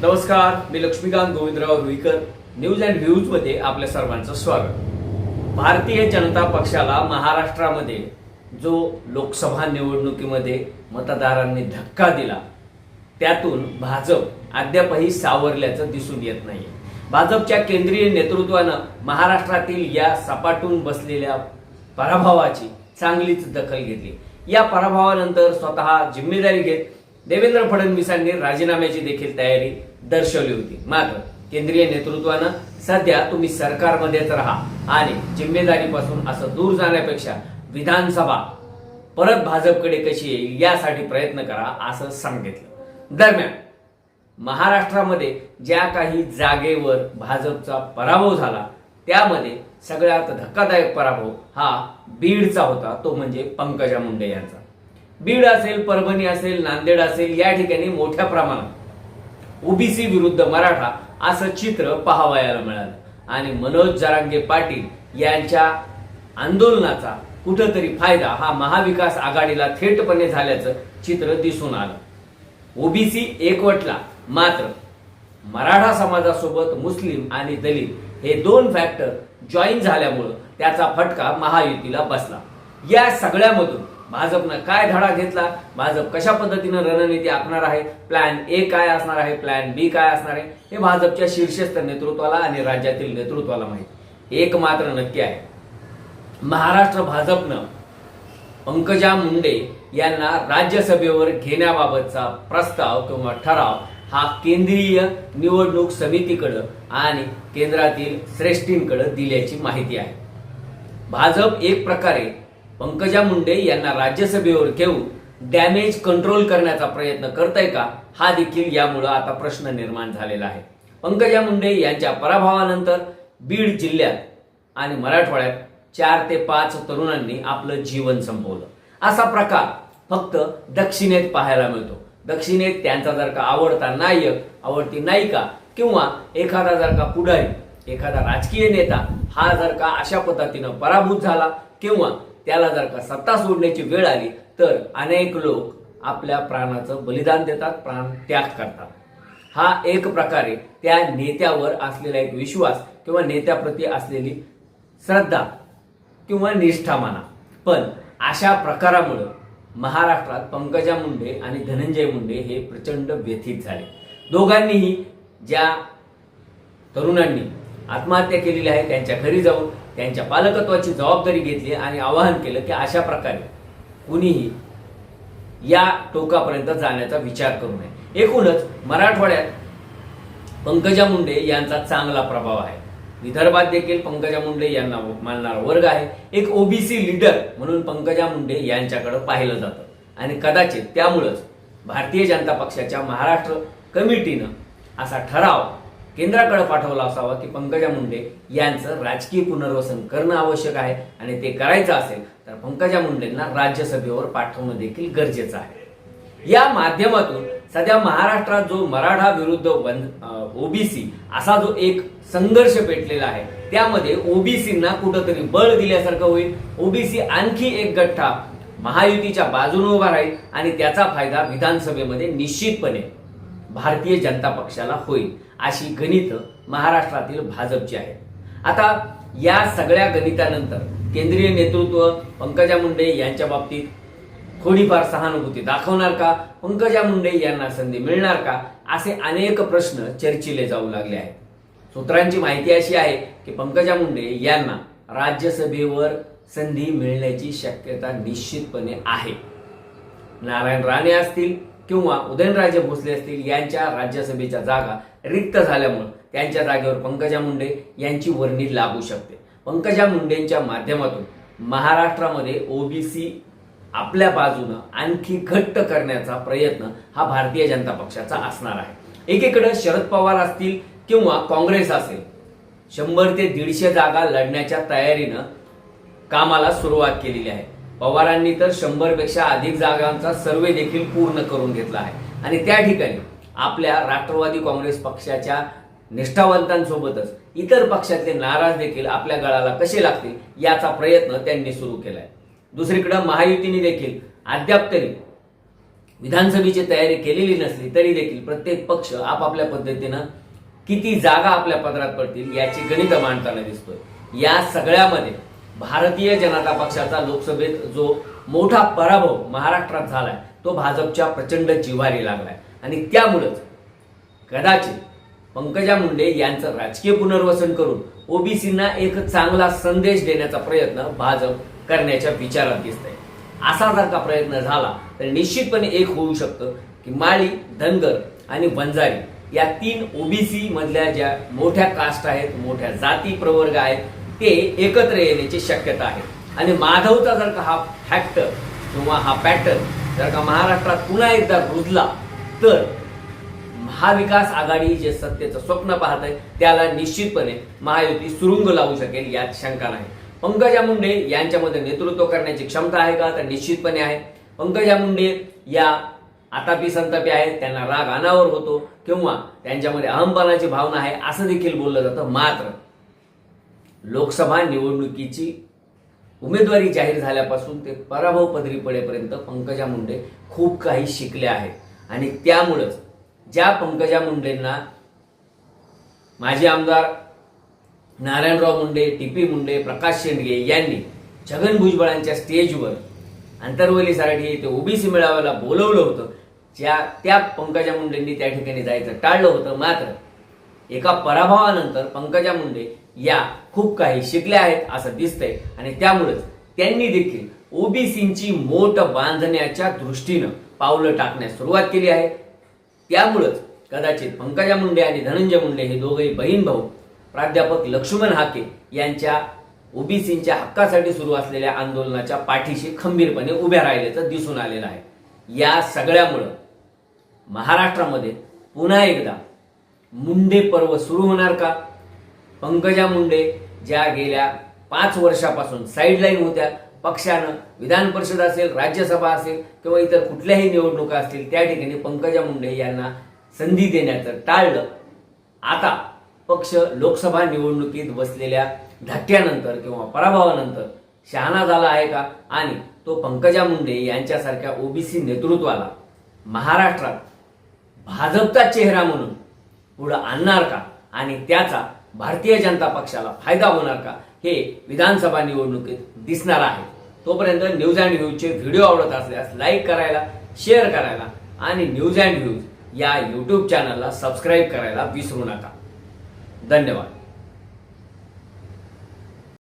नमस्कार मी Laxmikant Govindrao Ruikar news and व्ह्यूजमध्ये आपल्या सर्वांचं स्वागत. भारतीय जनता पक्षाला महाराष्ट्रामध्ये जो लोकसभा निवडणुकीमध्ये मतदारांनी धक्का दिला त्यातून भाजप अद्यापही सावरल्याचं दिसून येत नाही. भाजपच्या केंद्रीय नेतृत्वानं महाराष्ट्रातील या सपाटून बसलेल्या पराभवाची चांगलीच दखल घेतली. या पराभवानंतर स्वतः जिम्मेदारी घेत देवेंद्र फडणवीसांनी राजीनाम्याची देखील तयारी दर्शवली होती. मात्र केंद्रीय नेतृत्वानं सध्या तुम्ही सरकारमध्येच राहा आणि जिम्मेदारीपासून असं दूर जाण्यापेक्षा विधानसभा परत भाजपकडे कशी येईल यासाठी प्रयत्न करा असं सांगितलं. दरम्यान महाराष्ट्रामध्ये ज्या काही जागेवर भाजपचा पराभव झाला त्यामध्ये सगळ्यात धक्कादायक पराभव हा बीडचा होता तो म्हणजे पंकजा मुंडे यांचा. बीड असेल परभणी असेल नांदेड असेल या ठिकाणी मोठ्या प्रमाणात ओबीसी विरुद्ध मराठा असं चित्र पाहावयाला मिळालं. आणि मनोज जरांगे पाटील यांच्या आंदोलनाचा कुठंतरी फायदा हा महाविकास आघाडीला थेटपणे झाल्याचं चित्र दिसून आलं. ओबीसी एकवटला मात्र मराठा समाजासोबत मुस्लिम आणि दलित हे दोन फॅक्टर जॉईन झाल्यामुळं त्याचा फटका महायुतीला बसला. या सगळ्यामधून भाजपनं काय धडा घेतला? भाजप कशा पद्धतीनं रणनीती आखणार आहे? प्लॅन ए काय असणार आहे? प्लॅन बी काय असणार आहे? हे भाजपच्या शीर्षस्थ नेतृत्वाला आणि राज्यातील नेतृत्वाला माहीत. एक मात्र नक्की आहे. महाराष्ट्र भाजपनं पंकजा मुंडे यांना राज्यसभेवर घेण्याबाबतचा प्रस्ताव किंवा ठराव हा केंद्रीय निवडणूक समितीकडं आणि केंद्रातील श्रेष्ठींकडे दिल्याची माहिती आहे. भाजप एक प्रकारे पंकजा मुंडे यांना राज्यसभेवर घेऊन डॅमेज कंट्रोल करण्याचा प्रयत्न करताय का? हा देखील यामुळं आता प्रश्न निर्माण झालेला आहे. पंकजा मुंडे यांच्या पराभवानंतर बीड जिल्ह्यात आणि मराठवाड्यात चार ते पाच तरुणांनी आपलं जीवन संपवलं. असा प्रकार फक्त दक्षिणेत पाहायला मिळतो. दक्षिणेत त्यांचा जर का आवडता नायक आवडती नायिका किंवा एखादा जर का पुढारी एखादा राजकीय नेता हा जर का अशा पद्धतीनं पराभूत झाला किंवा त्याला जर का सत्ता सोडण्याची वेळ आली तर अनेक लोक आपल्या प्राणाचं बलिदान देतात प्राण त्याग करतात. हा एक प्रकारे त्या नेत्यावर असलेला एक विश्वास किंवा नेत्याप्रती असलेली श्रद्धा किंवा निष्ठा म्हणा. पण अशा प्रकारामुळं महाराष्ट्रात पंकजा मुंडे आणि धनंजय मुंडे हे प्रचंड व्यथित झाले. दोघांनीही ज्या तरुणांनी आत्महत्या केलेली आहे त्यांच्या घरी जाऊन त्यांच्या पालकत्वाची जबाबदारी घेतली आणि आवाहन केलं की अशा प्रकारे कुणीही या टोकापर्यंत जाण्याचा विचार करू नये. एकूणच मराठवाड्यात पंकजा मुंडे यांचा चांगला प्रभाव आहे. विदर्भात देखील पंकजा मुंडे यांना मानणारा वर्ग आहे. एक ओबीसी लीडर म्हणून पंकजा मुंडे यांच्याकडे पाहिलं जातं. आणि कदाचित त्यामुळंच भारतीय जनता पक्षाच्या महाराष्ट्र कमिटीनं असा ठराव केंद्राकडे पाठवला असावा की पंकजा मुंडे यांचं राजकीय पुनर्वसन करणं आवश्यक आहे आणि ते करायचं असेल तर पंकजा मुंडेंना राज्यसभेवर पाठवणं देखील गरजेचं आहे. या माध्यमातून सध्या महाराष्ट्रात जो मराठा विरुद्ध वन ओबीसी असा जो एक संघर्ष पेटलेला आहे त्यामध्ये ओबीसींना कुठंतरी बळ दिल्यासारखं होईल. ओबीसी आणखी एक गठ्ठा महायुतीच्या बाजूने उभा राहील आणि त्याचा फायदा विधानसभेमध्ये निश्चितपणे भारतीय जनता पक्षाला होईल. अशी गणित महाराष्ट्रातील भाजपची आहेत आता या सगळ्या गणितानंतर केंद्रीय नेतृत्व पंकजा मुंडे यांच्या बाबतीत थोडीफार सहानुभूती दाखवणार का? पंकजा मुंडे यांना संधी मिळणार का? असे अनेक प्रश्न चर्चिले जाऊ लागले आहेत. सूत्रांची माहिती अशी आहे की पंकजा मुंडे यांना राज्यसभेवर संधी मिळण्याची शक्यता निश्चितपणे आहे. नारायण राणे असतील किंवा उदयनराजे भोसले असतील यांच्या राज्यसभेच्या जागा रिक्त झाल्यामुळं त्यांच्या जागेवर पंकजा मुंडे यांची वर्णी लागू शकते. पंकजा मुंडेंच्या माध्यमातून महाराष्ट्रामध्ये ओबीसी आपल्या बाजूनं आणखी घट्ट करण्याचा प्रयत्न हा भारतीय जनता पक्षाचा असणार आहे. एकीकडे शरद पवार असतील किंवा काँग्रेस असेल शंभर ते दीडशे जागा लढण्याच्या तयारीनं कामाला सुरुवात केलेली आहे. पवारांनी तर शंभरपेक्षा अधिक जागांचा सर्वे देखील पूर्ण करून घेतला आहे. आणि त्या ठिकाणी आपल्या राष्ट्रवादी काँग्रेस पक्षाच्या निष्ठावंतांसोबतच इतर पक्षातले नाराज देखील आपल्या गळाला कसे लागतील याचा प्रयत्न त्यांनी सुरू केलाय. दुसरीकडे महायुतीने देखील अद्याप तरी विधानसभेची तयारी केलेली नसली तरी देखील प्रत्येक पक्ष आपापल्या पद्धतीनं किती जागा आपल्या पदरात पडतील याची गणित मांडताना दिसतोय. या सगळ्यामध्ये भारतीय जनता पक्षाचा लोकसभेत जो मोठा पराभव महाराष्ट्रात झालाय तो भाजपच्या प्रचंड जिव्हारी लागलाय. आणि त्यामुळंच कदाचित पंकजा मुंडे यांचं राजकीय पुनर्वसन करून ओबीसींना एक चांगला संदेश देण्याचा प्रयत्न भाजप करण्याच्या विचारात दिसतंय. असा जर का प्रयत्न झाला तर निश्चितपणे एक होऊ शकतं की माळी धनगर आणि वंजारी या तीन ओबीसी मधल्या ज्या मोठ्या कास्ट आहेत मोठ्या जाती प्रवर्ग आहेत ते एकत्र येण्याची शक्यता आहे. आणि माधवचा जर का हा फॅक्टर किंवा हा पॅटर्न जर का महाराष्ट्रात पुन्हा एकदा रुजला तर महाविकास आघाडी जे सत्तेचं स्वप्न पाहत आहे त्याला निश्चितपणे महायुती सुरुंग लावू शकेल यात शंका नाही. पंकजा मुंडे यांच्यामध्ये नेतृत्व करण्याची क्षमता आहे का? तर निश्चितपणे आहे. पंकजा मुंडे या आतापी संतापी आहेत त्यांना राग अनावर होतो किंवा त्यांच्यामध्ये अहमपणाची भावना आहे असं देखील बोललं जातं मात्र. लोकसभा निवडणुकीची उमेदवारी जाहीर झाल्यापासून ते पराभव पदरी पडेपर्यंत पंकजा मुंडे खूप काही शिकले आहेत. आणि त्यामुळंच ज्या पंकजा मुंडेंना माजी आमदार नारायणराव मुंडे टी पी मुंडे प्रकाश शेंडगे यांनी छगन भुजबळांच्या स्टेजवर आंतरवली सराठी येथे ओबीसी मेळाव्याला बोलवलं होतं. ज्या त्या पंकजा मुंडेंनी त्या ठिकाणी जायचं टाळलं होतं. मात्र एका पराभवानंतर पंकजा मुंडे या खूप काही शिकल्या आहेत असं दिसतंय. आणि त्यामुळेच त्यांनी देखील ओबीसींची मोठ बांधण्याच्या दृष्टीनं पावलं टाकण्यास सुरुवात केली आहे. त्यामुळंच कदाचित पंकजा मुंडे आणि धनंजय मुंडे हे दोघेही बहीण भाऊ प्राध्यापक लक्ष्मण हाके यांच्या ओबीसींच्या हक्कासाठी सुरू असलेल्या आंदोलनाच्या पाठीशी खंबीरपणे उभ्या राहिल्याचं दिसून आलेलं आहे. या सगळ्यामुळं महाराष्ट्रामध्ये पुन्हा एकदा मुंडे पर्व सुरू होणार का? पंकजा मुंडे ज्या गेल्या पाच वर्षापासून साईडलाईन होत्या पक्षानं विधान परिषद असेल राज्यसभा असेल किंवा इतर कुठल्याही निवडणुका असतील त्या ठिकाणी पंकजा मुंडे यांना संधी देण्याचं टाळलं. आता पक्ष लोकसभा निवडणुकीत बसलेल्या धक्क्यानंतर किंवा पराभवानंतर शहाणा झाला आहे का? आणि तो पंकजा मुंडे यांच्यासारख्या ओबीसी नेतृत्वाला महाराष्ट्रात भाजपचा चेहरा म्हणून पुढं आणणार का? आणि त्याचा भारतीय जनता पक्षाला फायदा होणार का हे विधानसभा निवडणुकीत दिसणार आहे. तोपर्यंत न्यूज अँड व्ह्यूजचे व्हिडिओ आवडत असल्यास लाईक करायला शेअर करायला आणि न्यूज अँड व्ह्यूज या यूट्यूब चॅनलला सबस्क्राईब करायला विसरू नका. धन्यवाद.